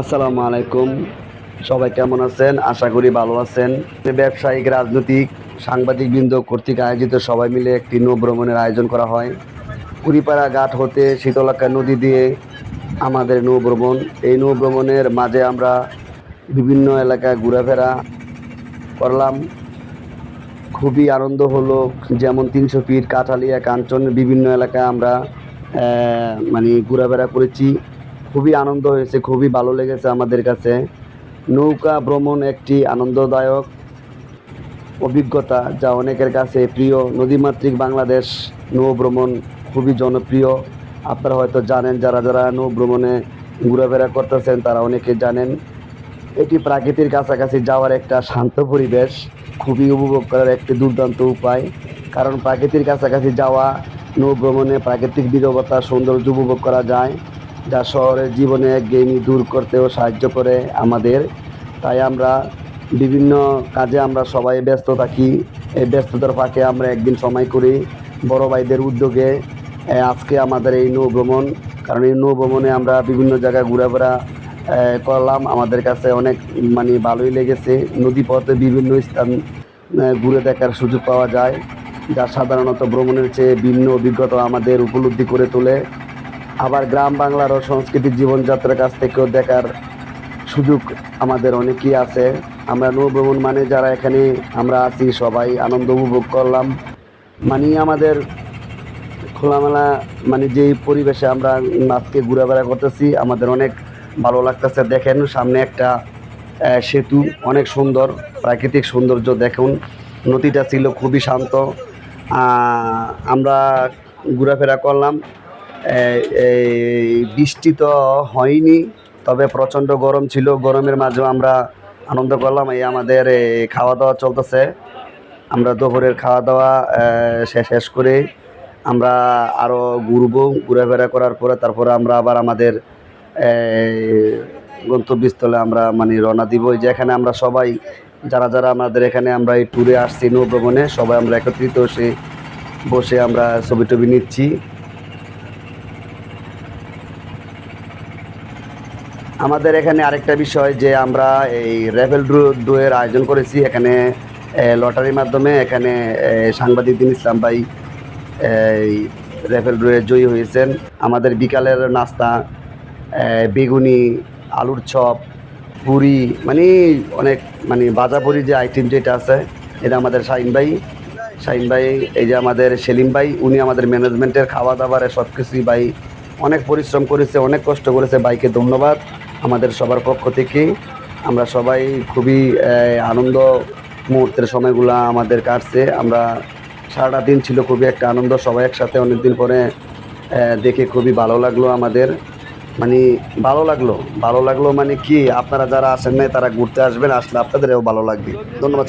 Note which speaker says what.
Speaker 1: আসসালামু আলাইকুম। সবাই কেমন আছেন? আশা করি ভালো আছেন। ব্যবসায়িক, রাজনৈতিক সাংবাদিক বৃন্দ কর্তৃক আয়োজিত সবাই মিলে একটি নৌ ভ্রমণের আয়োজন করা হয়। কুড়িপাড়া ঘাট হতে শীতলাক্কা নদী দিয়ে আমাদের নৌ ভ্রমণ এই নৌ ভ্রমণের মাঝে আমরা বিভিন্ন এলাকায় ঘোরাফেরা করলাম। খুবই আনন্দ হলো, যেমন তিনশো ফিট, কাঠালিয়া, কাঞ্চন, বিভিন্ন এলাকায় আমরা মানে ঘোরাফেরা করেছি। খুবই আনন্দ হয়েছে, খুবই ভালো লেগেছে আমাদের কাছে। নৌকা ভ্রমণ একটি আনন্দদায়ক অভিজ্ঞতা যা অনেকের কাছে প্রিয়। নদীমাতৃক বাংলাদেশ নৌ ভ্রমণ খুবই জনপ্রিয়। আপনারা হয়তো জানেন, যারা যারা নৌ ভ্রমণে ঘোরাফেরা করতেছেন, তারা অনেকে জানেন। এটি প্রাকৃতির কাছাকাছি যাওয়ার একটা শান্ত পরিবেশ, খুবই উপভোগ করার একটি দুর্দান্ত উপায়। কারণ প্রাকৃতির কাছাকাছি যাওয়া, নৌ ভ্রমণে প্রাকৃতিক বিরবতা সৌন্দর্য উপভোগ করা যায়। যা শহরের জীবনে একঘেয়েমি দূর করতেও সাহায্য করে আমাদের। তাই আমরা বিভিন্ন কাজে আমরা সবাই ব্যস্ত থাকি। এই ব্যস্ততার ফাঁকে আমরা একদিন সময় করি বড় ভাইদের উদ্যোগে। আজকে আমাদের এই নৌ ভ্রমণ কারণ এই নৌ ভ্রমণে আমরা বিভিন্ন জায়গায় ঘোরাফেরা করলাম। আমাদের কাছে অনেক মানে ভালোই লেগেছে। নদী পথে বিভিন্ন স্থান ঘুরে দেখার সুযোগ পাওয়া যায়, যা সাধারণত ভ্রমণের চেয়ে ভিন্ন অভিজ্ঞতা আমাদের উপলব্ধি করে তোলে। আবার গ্রাম বাংলার ও সংস্কৃতির জীবনযাত্রার কাছ থেকেও দেখার সুযোগ আমাদের অনেকই আছে। আমরা নৌ ভ্রমণ মানে যারা এখানে আমরা আছি, সবাই আনন্দ উপভোগ করলাম। মানে আমাদের খোলামেলা মানে যেই পরিবেশে আমরা আজকে ঘোরাফেরা করতেছি, আমাদের অনেক ভালো লাগতেছে দেখেন। সামনে একটা সেতু, অনেক সুন্দর, প্রাকৃতিক সৌন্দর্য দেখুন। নদীটা ছিল খুবই শান্ত। আমরা ঘোরাফেরা করলাম। বৃষ্টি তো হয়নি, তবে প্রচণ্ড গরম ছিল। গরমের মাঝেও আমরা আনন্দ করলাম। এই আমাদের খাওয়া দাওয়া চলতেছে। আমরা দুপুরের খাওয়া দাওয়া শেষ করে আমরা আরও ঘুরবো, ঘোরাফেরা করার পরে তারপরে আমরা আবার আমাদের গন্তব্যস্থলে আমরা মানে রওনা দিব। এই যে এখানে আমরা সবাই, যারা যারা আমাদের এখানে আমরা এই ট্যুরে আসছি নৌ ভ্রমণে সবাই আমরা একত্রিত বসে বসে আমরা ছবি টবি নিচ্ছি। আমাদের এখানে আরেকটা বিষয় যে আমরা এই র্যাভেল ড্রো ড্রোয়ের আয়োজন করেছি। এখানে লটারির মাধ্যমে এখানে সাংবাদিক দিন ইসলাম ভাই এই র্যাভেল ড্রোয়ে জয়ী হয়েছেন। আমাদের বিকালের নাস্তা বেগুনি, আলুর চপ, পুরি মানে অনেক মানে বাজা বাজাপুরি যে আইটেম যেটা আছে, এটা আমাদের শাহিন ভাই শাহিন ভাই, এই যে আমাদের সেলিম ভাই, উনি আমাদের ম্যানেজমেন্টের খাওয়া দাওয়ারে সব কিছুই ভাই অনেক পরিশ্রম করেছে, অনেক কষ্ট করেছে। বাইকে ধন্যবাদ। আমাদের সবার পক্ষ থেকে আমরা সবাই খুবই আনন্দ মুহূর্তের সময়গুলো আমাদের কাটছে। আমরা সারাটা দিন ছিল খুবই একটা আনন্দ, সবাই একসাথে অনেকদিন পরে দেখে খুবই ভালো লাগল আমাদের। মানে ভালো লাগল ভালো লাগল মানে কি? আপনারা যারা আসেন নাই, তারা ঘুরতে আসবেন, আসলে আপনাদেরও ভালো লাগবে। ধন্যবাদ।